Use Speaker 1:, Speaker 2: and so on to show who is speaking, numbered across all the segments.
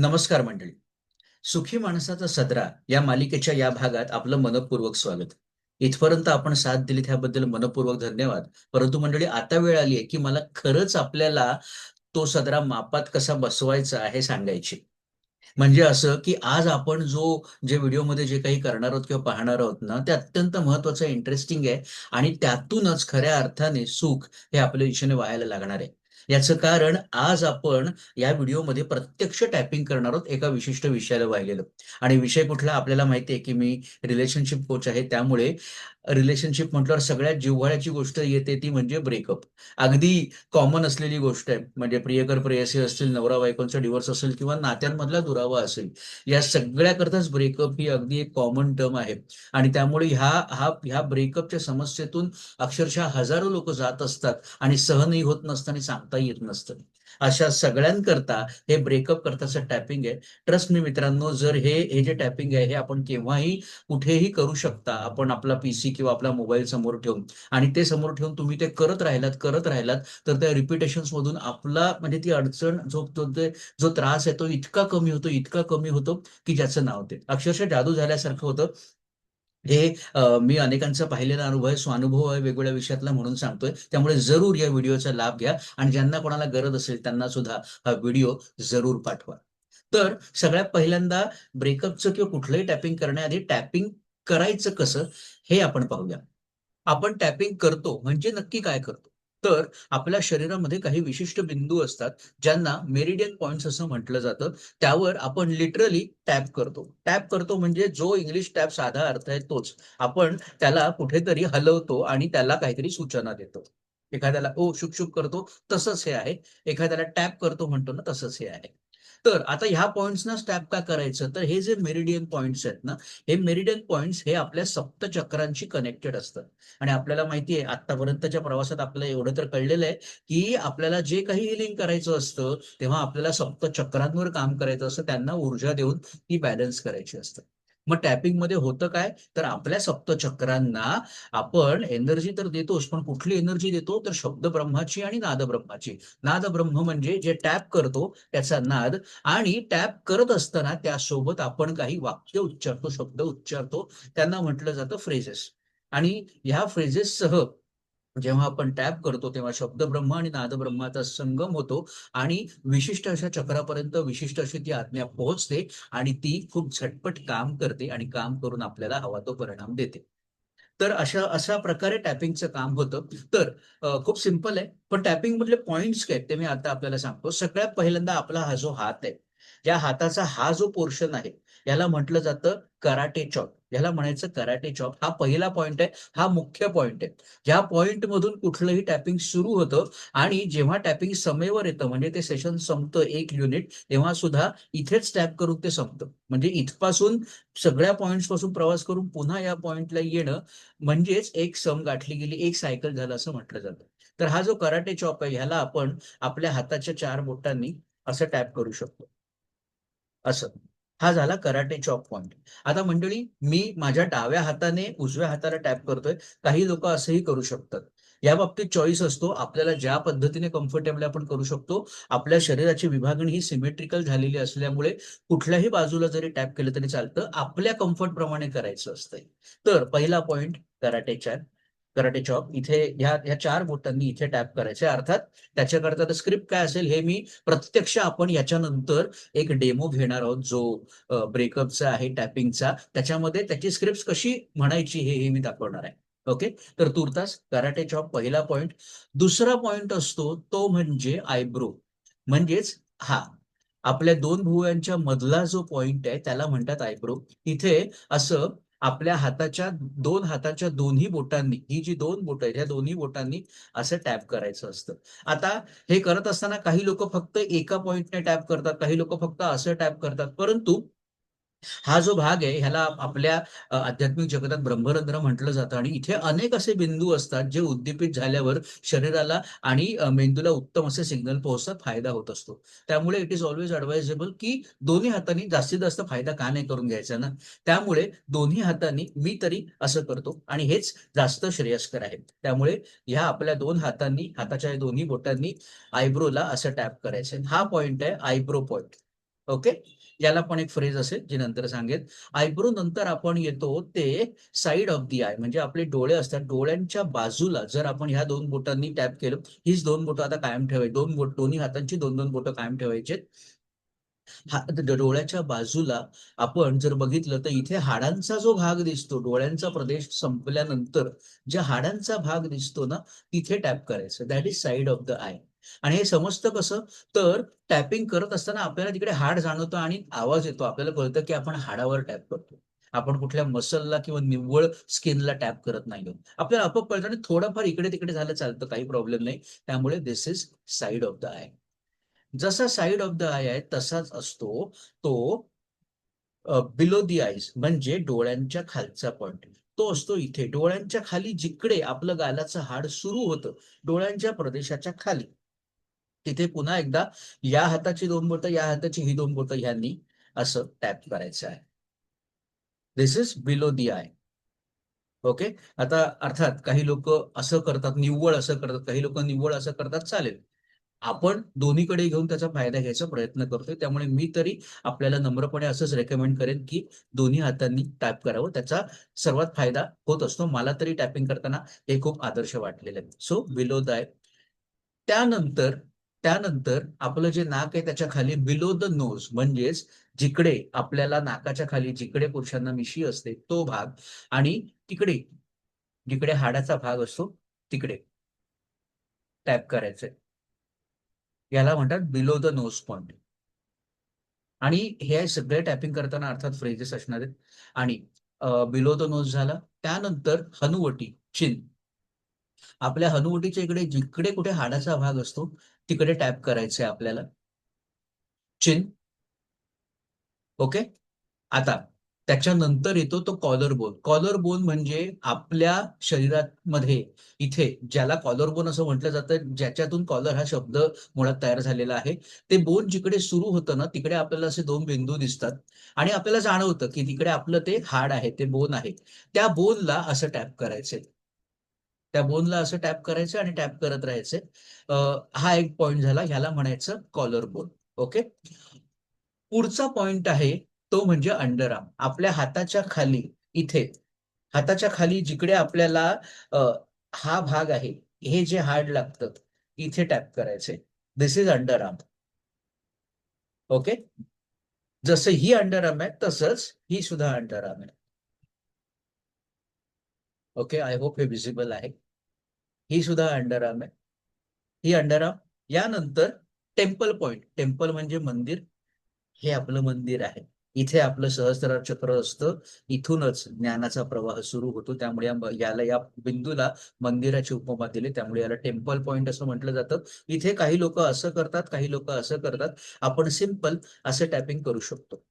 Speaker 1: नमस्कार मंडळी. सुखी माणसाचा सदरा या मालिकेच्या या भागात आपलं मनपूर्वक स्वागत. इथपर्यंत आपण साथ दिली त्याबद्दल मनपूर्वक धन्यवाद. परंतु मंडळी आता वेळ आली आहे की मला खरंच आपल्याला तो सदरा मापात कसा बसवायचा हे सांगायची. म्हणजे असं की आज आपण जो जे व्हिडिओमध्ये जे काही करणार आहोत किंवा पाहणार आहोत ना ते अत्यंत महत्वाचं इंटरेस्टिंग आहे. आणि त्यातूनच खऱ्या अर्थाने सुख हे आपल्या दिशेने व्हायला लागणार आहे. याचं कारण आज आपण या व्हिडिओमध्ये प्रत्यक्ष टॅपिंग करणार आहोत एका विशिष्ट विषयाला वाहिलेलं. आणि विषय कुठला आपल्याला माहिती आहे की मी रिलेशनशिप कोच आहे त्यामुळे रिलेशनशिप म्हटल्यावर सगळ्यात जिव्हाळ्याची गोष्ट येते ती म्हणजे ब्रेकअप अगदी कॉमन असलेली गोष्ट आहे. म्हणजे प्रियकर प्रेयसी असतील नवरा बायकोंचा डिवोर्स असेल किंवा नात्यांमधला दुरावा असेल या सगळ्याकरताच ब्रेकअप ही अगदी एक कॉमन टर्म आहे. आणि त्यामुळे ह्या हा ह्या ब्रेकअपच्या समस्येतून अक्षरशः हजारो लोक जात असतात आणि सहनही होत नसतं आणि सांगता येत नसतं. अशा सगळ्यांकरता हे ब्रेकअप करताचं टॅपिंग आहे. ट्रस्ट मी मित्रांनो जर हे हे जे टॅपिंग आहे हे आपण केव्हाही कुठेही करू शकता आपण आपला पीसी किंवा आपला मोबाईल समोर ठेवून. आणि ते समोर ठेवून तुम्ही ते करत राहिलात करत राहिलात तर त्या रिपिटेशन्स मधून आपला म्हणजे ती अडचण जो तो जो त्रास आहे तो इतका कमी होतो इतका कमी होतो की ज्याचं नाव ते. अक्षरशः जादू झाल्यासारखं होतं. हे मी अनेकांचा पाहिलेला अनुभव आहे. स्वानुभव आहे वेगवेगळ्या विषयातला म्हणून सांगतोय. त्यामुळे जरूर या व्हिडिओचा लाभ घ्या आणि ज्यांना कोणाला गरज असेल त्यांना सुद्धा हा व्हिडिओ जरूर पाठवा. तर सगळ्यात पहिल्यांदा ब्रेकअपचं किंवा कुठलंही टॅपिंग करण्याआधी टॅपिंग करायचं कसं हे आपण पाहूया. आपण टॅपिंग करतो म्हणजे नक्की काय करतो? तर आपल्या शरीरामध्ये काही विशिष्ट बिंदू असतात ज्यांना मेरिडियन पॉइंट्स असं म्हटलं जातं. त्यावर आपण लिटरली टॅप करतो. टॅप करतो म्हणजे जो इंग्लिश टॅप साधा अर्थ आहे तोच. आपण त्याला कुठेतरी हलवतो आणि त्याला काहीतरी सूचना देतो. एखाद्याला ओ शुक शुक करतो. तसंच हे आहे. एखाद्याला टॅप करतो म्हणतो ना तसंच हे आहे. तर आता ह्या पॉईंट्सना स्टॅप का करायचं? तर हे जे मेरिडियन पॉईंट्स आहेत ना हे मेरिडियन पॉईंट्स हे आपल्या सप्तचक्रांशी कनेक्टेड असतात. आणि आपल्याला माहिती आहे आतापर्यंतच्या प्रवासात आपल्याला एवढं तर कळलेलं आहे की आपल्याला जे काही हिलिंग करायचं असतं तेव्हा आपल्याला सप्तचक्रांवर काम करायचं असतं त्यांना ऊर्जा देऊन ती बॅलन्स करायची असतं. मग टॅपिंगमध्ये होतं काय? तर आपल्या सप्तचक्रांना आपण एनर्जी तर देतोच पण कुठली एनर्जी देतो? तर शब्द ब्रह्माची आणि नाद ब्रह्माची नाद ब्रह्म म्हणजे जे टॅप करतो त्याचा नाद आणि टॅप करत असताना त्यासोबत आपण काही वाक्य उच्चारतो शब्द उच्चारतो. त्यांना म्हटलं जातं फ्रेजेस आणि ह्या फ्रेजेससह जेव्हा आपण टॅप करतो तेव्हा शब्द ब्रह्म आणि नाद ब्रह्माचा संगम होतो आणि विशिष्ट अशा चक्रापर्यंत विशिष्ट अशी ती आज्ञा पोहोचते आणि ती खूप झटपट काम करते आणि काम करून आपल्याला हवा तो परिणाम देते. तर अशा अशा प्रकारे टॅपिंगचं काम होतं. तर खूप सिंपल आहे. पण टॅपिंग मधले पॉइंट्स काय आहेत ते मी आता आपल्याला सांगतो. सगळ्यात पहिल्यांदा आपला हा जो हात आहे या हाताचा हा जो पोर्शन आहे याला म्हटलं जातं कराटे चॉप याला म्हणायचं कराटे चॉप हा पहिला पॉइंट आहे हा मुख्य पॉइंट आहे. ज्या पॉइंट मधून कुठलंही टॅपिंग सुरू होतं आणि जेव्हा टॅपिंग समेवर येतं म्हणजे ते सेशन संपतं एक युनिट तेव्हा सुद्धा इथेच टॅप करून ते संपतं. म्हणजे इथपासून सगळ्या पॉइंटपासून प्रवास करून पुन्हा या पॉइंटला येणं म्हणजेच एक सम गाठली गेली एक सायकल झालं असं म्हटलं जातं. तर हा जो कराटे चॉप आहे ह्याला आपण आपल्या हाताच्या चार बोटांनी असं टॅप करू शकतो. असं. हा झाला कराटे चॉप पॉइंट. आता मंडळी मी माझ्या डाव्या हाताने उजव्या हाताला टॅप करतोय. काही लोक असंही करू शकतात. या बाबतीत चॉईस असतो. आपल्याला ज्या पद्धतीने कम्फर्टेबल आपण करू शकतो आपल्या शरीराची विभागणी ही सिमेट्रिकल झालेली असल्यामुळे कुठल्याही बाजूला जरी टॅप केलं तरी चालतं. आपल्या कम्फर्ट प्रमाणे करायचं असतंय. तर पहिला point karate chop karate chop इथे ह्या ह्या चार बोटांनी इथे टॅप करायचे. अर्थात त्याच्याकरता स्क्रिप्ट काय असेल हे मी प्रत्यक्ष आपण याच्यानंतर एक डेमो घेणार आहोत. जो ब्रेकअपचा आहे टॅपिंगचा त्याच्यामध्ये त्याची स्क्रिप्ट कशी म्हणायची हे हे मी दाखवणार आहे. ओके? तर तुर्तास कराटे चॉप पहिला पॉइंट दुसरा पॉइंट असतो तो म्हणजे आयब्रो म्हणजेच हा आपल्या दोन भुवयांच्या मधला जो पॉइंट आहे त्याला म्हणतात आयब्रो इथे असं आपल्या हाताच्या दोन हाताच्या दोन्ही बोटांनी ही जी दोन बोट आहेत ह्या दोन्ही बोटांनी असं टॅप करायचं असतं. आता हे करत असताना काही लोक फक्त एका पॉइंटने टॅप करतात काही लोक फक्त असं टॅप करतात. परंतु हा जो भाग आहे ह्याला आपल्या आध्यात्मिक जगतात ब्रह्मरंध्र म्हटलं जातं आणि इथे अनेक असे बिंदू असतात जे उद्दीपित झाल्यावर शरीराला आणि मेंदूला उत्तम असे सिग्नल पोहोचतात फायदा होत असतो. त्यामुळे इट इज ऑलवेज ऍडवायझेबल की दोन्ही हातांनी जास्तीत जास्त फायदा का नाही करून घ्यायचा ना? त्यामुळे दोन्ही हातांनी मी तरी असं करतो आणि हेच जास्त श्रेयस्कर आहे. त्यामुळे ह्या आपल्या दोन हातांनी हाताच्या दोन्ही बोटांनी आयब्रोला असं टॅप करायचं हा पॉइंट आहे आयब्रो पॉइंट ओके याला पण एक फ्रेज असेल जे नंतर सांगेल. आयब्रो नंतर आपण येतो ते साइड ऑफ दी आय म्हणजे आपले डोळे असतात डोळ्यांच्या बाजूला जर आपण ह्या दोन बोटांनी टॅप केलं हीच दोन बोटं आता कायम ठेवायची दोन बोट दोन्ही हातांची दोन दोन बोटं कायम ठेवायचे. हा डोळ्याच्या बाजूला आपण जर बघितलं तर इथे हाडांचा जो भाग दिसतो डोळ्यांचा प्रदेश संपल्यानंतर ज्या हाडांचा भाग दिसतो ना तिथे टॅप करायचं. That is side of the eye आणि हे समजतं कसं? तर टॅपिंग करत असताना आपल्याला तिकडे हाड जाणवतो आणि आवाज येतो. आपल्याला कळतं की आपण हाडावर टॅप करतो. आपण कुठल्या मसलला किंवा निव्वळ स्किनला टॅप करत नाही आपल्याला आपोआप कळतं आणि थोडंफार इकडे तिकडे झालं चालतं. काही प्रॉब्लेम नाही. त्यामुळे this is side of the eye जसा साइड ऑफ द आय आहे तसाच असतो तो बिलो दी आईज म्हणजे डोळ्यांच्या खालचा पॉइंट तो असतो इथे. डोळ्यांच्या खाली जिकडे आपलं गालाचं हाड सुरू होतं डोळ्यांच्या प्रदेशाच्या खाली. तिथे पुन्हा एकदा या हाताची दोन बोटं या हाताची ही दोन बोटं ह्यांनी असं टॅप करायचं आहे. This is below the eye okay आता अर्थात काही लोक असं करतात निव्वळ असं करतात काही लोक निव्वळ असं करतात चालेल. आपण दोन्हीकडे घेऊन त्याचा फायदा घ्यायचा प्रयत्न करतोय. त्यामुळे मी तरी आपल्याला नम्रपणे असंच रेकमेंड करेन की दोन्ही हातांनी टॅप करावं. त्याचा सर्वात फायदा होत असतो. मला तरी टॅपिंग करताना हे खूप आदर्श वाटलेलं आहे. सो बिलो दाय त्यानंतर त्यानंतर आपलं जे नाक आहे त्याच्याखाली बिलो द नोज म्हणजेच जिकडे आपल्याला नाकाच्या खाली जिकडे पुरुषांना मिशी असते तो भाग आणि तिकडे जिकडे हाडाचा भाग असतो तिकडे टॅप करायचंय याला म्हणतात बिलो द नोज पॉइंट आणि हे सगळे टॅपिंग करताना अर्थात फ्रेजेस असणार आहेत. आणि बिलो द नोज झाला. त्यानंतर हनुवटी चिन आपल्या हनुवटीच्या इकडे जिकडे कुठे हाडाचा भाग असतो तिकडे टॅप करायचंय आपल्याला. चिन ओके आता त्याच्यानंतर येतो तो कॉलर बोन कॉलर बोन म्हणजे आपल्या शरीरामध्ये इथे ज्याला कॉलर बोन असं म्हटलं जातं ज्याच्यातून कॉलर हा शब्द मुळात तयार झालेला आहे ते बोन जिकडे सुरू होतं ना तिकडे आपल्याला असे दोन बिंदू दिसतात. आणि आपल्याला जाणवतं की तिकडे आपलं ते हाड आहे ते बोन आहे. त्या बोनला असं टॅप करायचंय. त्या बोनला असं टॅप करायचं आणि टॅप करत राहायचे. हा एक पॉइंट झाला ह्याला म्हणायचं कॉलर बोन. ओके? पुढचा पॉइंट आहे तो म्हणजे अंडरआर्म. आपल्या हाताच्या खाली इथे हाताच्या खाली जिकडे आपल्याला हा भाग आहे हे जे हार्ड लागतं इथे टॅप करायचे दिस इज अंडरआर्म. ओके? जसं ही अंडरआर्म आहे तसंच ही सुद्धा अंडरआर्म आहे. ओके आय होप हे विजिबल आहे ही सुद्धा अंडरआर्म आहे. ही अंडरआर्म यानंतर टेम्पल पॉइंट टेम्पल म्हणजे मंदिर. हे आपलं मंदिर आहे. इथे आपलं सहस्त्रार चक्र असतं. इथूनच ज्ञानाचा प्रवाह सुरू होतो. त्यामुळे याला या बिंदूला मंदिराची उपमा दिली. त्यामुळे याला टेम्पल पॉइंट असं म्हटलं जातं. इथे काही लोक असं करतात काही लोक असं करतात. आपण सिंपल असं टॅपिंग करू शकतो.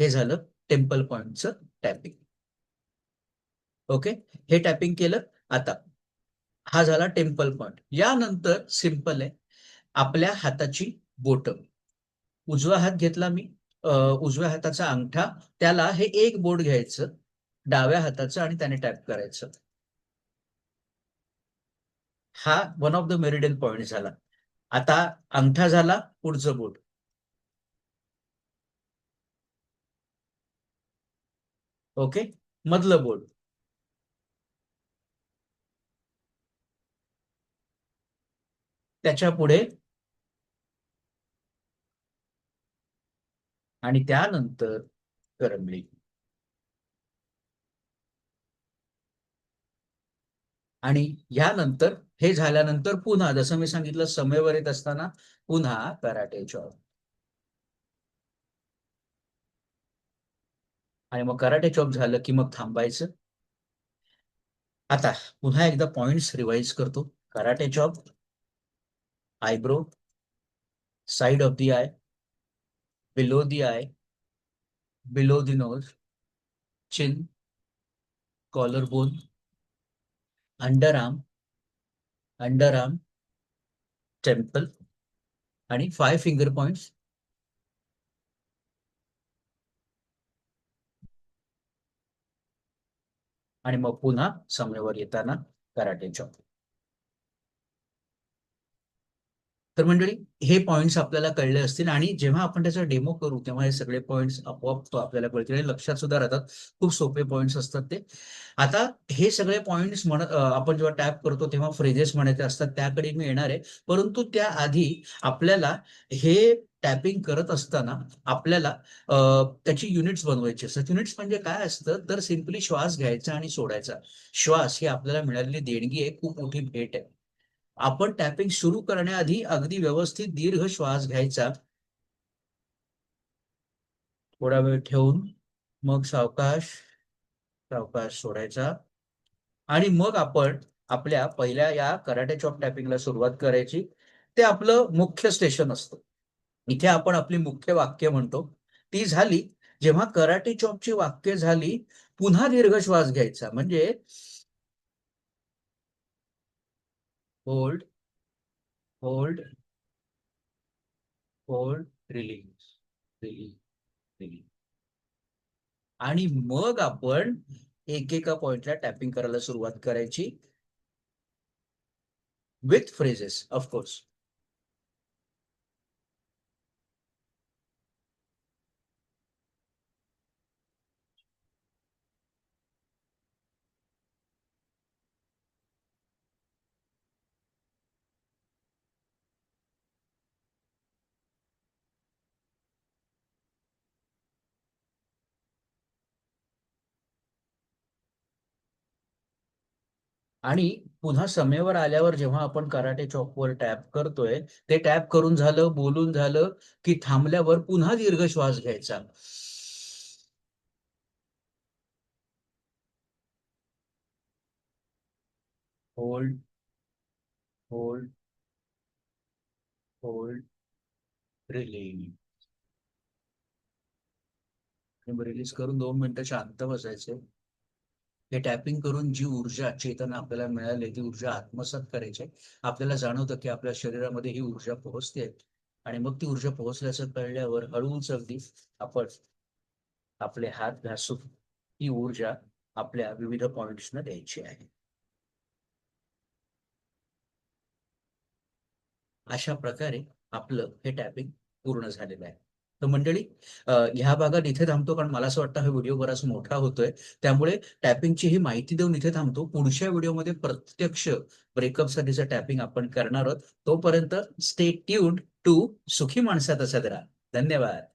Speaker 1: हे झालं टेम्पल पॉइंटचं टॅपिंग ओके? हे टॅपिंग केलं आता. हा झाला टेम्पल पॉइंट यानंतर सिंपल आहे. आपल्या हाताची बोट उजवा हात घेतला मी. उजव्या हाताचा अंगठा. त्याला हे एक बोट घ्यायचं. डाव्या हाताचं आणि त्याने टॅप करायचं. हा one of the meridian point झाला. आता अंगठा झाला पुढचं बोट ओके? मधलं बोट त्याच्या पुढे आणि त्यानंतर करंगळी आणि यानंतर हे झाल्यानंतर पुन्हा जसं मी सांगितलं समयवर येत असताना पुन्हा कराटे चॉप आणि मग कराटे चॉप झालं की मग थांबायचं. आता पुन्हा एकदा पॉइंट्स रिवाइज करतो. Karate chop eyebrow, side of the eye, below the eye, below the nose, chin, collarbone, underarm, underarm, temple आणि फाय फिंगर पॉइंट्स आणि मग पुन्हा समयवर येताना कराटे चॉप तर मंडळी हे पॉईंट्स आपल्याला कळले असतील आणि जेव्हा आपण त्याचा डेमो करू तेव्हा हे सगळे पॉईंट्स आपोआप तो आपल्याला कळतील आणि लक्षात सुद्धा राहतात. खूप सोपे पॉईंट्स असतात ते. आता हे सगळे पॉईंट्स म्हणत आपण जेव्हा टॅप करतो तेव्हा फ्रेजेस म्हणायचे असतात त्याकडे मी येणार आहे. परंतु त्याआधी आपल्याला हे टॅपिंग करत असताना आपल्याला त्याची युनिट्स बनवायची असतात. युनिट्स म्हणजे काय असतं? तर सिम्पली श्वास घ्यायचा आणि सोडायचा. श्वास ही आपल्याला मिळालेली देणगी आहे. खूप मोठी भेट आहे. आपण टॅपिंग सुरू करण्याआधी अगदी व्यवस्थित दीर्घ श्वास घ्यायचा. थोडा वेळ ठेवून मग सावकाश सावकाश सोडायचा. आणि मग आपण आपल्या पहिल्या या कराटे चॉप टॅपिंगला सुरुवात करायची. ते आपलं मुख्य स्टेशन असतं. इथे आपण आपली मुख्य वाक्य म्हणतो. ती झाली जेव्हा कराटे चॉपची वाक्य झाली पुन्हा दीर्घ श्वास घ्यायचा. म्हणजे hold hold hold release, release, release. आणि मग आपण एक एका पॉइंटला टॅपिंग करायला सुरुवात करायची विथ फ्रेजेस ऑफकोर्स आणि पुन्हा समेवर आल्यावर जेव्हा आपण कराटे चॉकवर टॅप करतोय ते टॅप करून झालं बोलून झालं की थांबल्यावर पुन्हा दीर्घ श्वास घ्यायचा. Hold hold hold release release करून दोन मिनिटं शांत बसायचे. हे टॅपिंग करून जी ऊर्जा चेतना आपल्याला मिळाली ती ऊर्जा आत्मसात करायची आपल्याला जाणवतं की आपल्या शरीरामध्ये ही ऊर्जा पोहोचते आणि मग ती ऊर्जा पोहोचल्याचं कळल्यावर हळूच अगदी आपण आपले हात घासून ही ऊर्जा आपल्या विविध पॉइंट्सना द्यायची आहे. अशा प्रकारे आपलं हे टॅपिंग पूर्ण झालेलं आहे. तर मंडळी ह्या भागात इथे थांबतो कारण मला असं वाटतं हा व्हिडिओ बराच मोठा होतोय. त्यामुळे टॅपिंगची ही माहिती देऊन इथे थांबतो. पुढच्या व्हिडिओमध्ये प्रत्यक्ष ब्रेकअप साठीचं टॅपिंग आपण करणार आहोत. तोपर्यंत स्टे ट्यून्ड टू सुखी माणसात असत राहा. धन्यवाद.